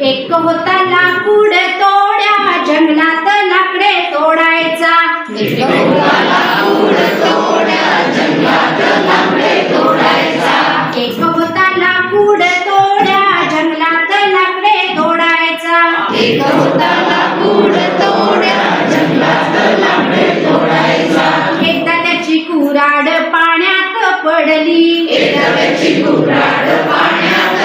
एक होता लाकूड तोड्या जंगलात लाकडे तोडायचा. एक होता लाकूड तोड्या जंगलात लाकडे तोडायचा. एकदा त्याची कुराड पाण्यात पडली. एकदा त्याची कुऱ्हाड पाण्यात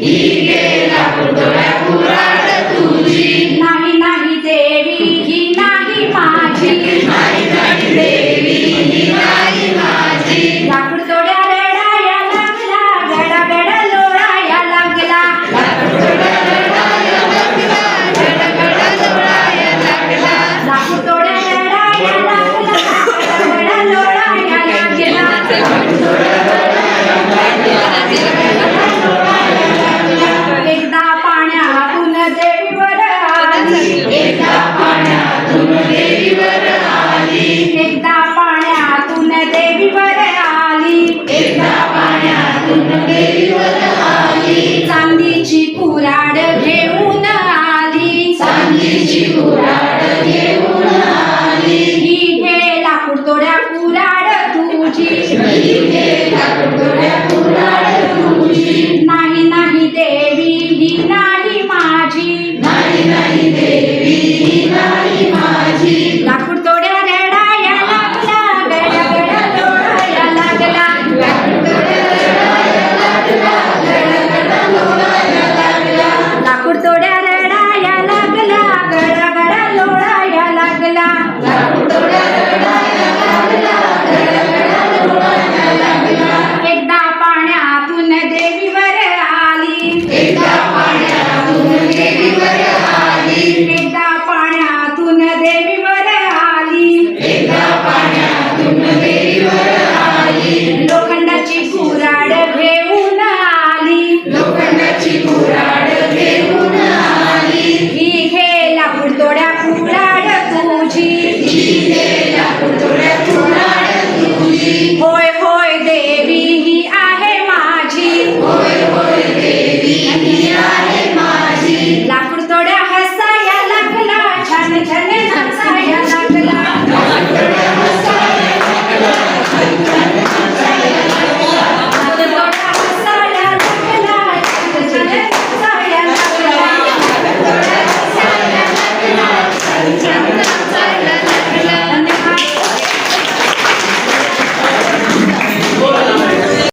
y de la cultura La cultura.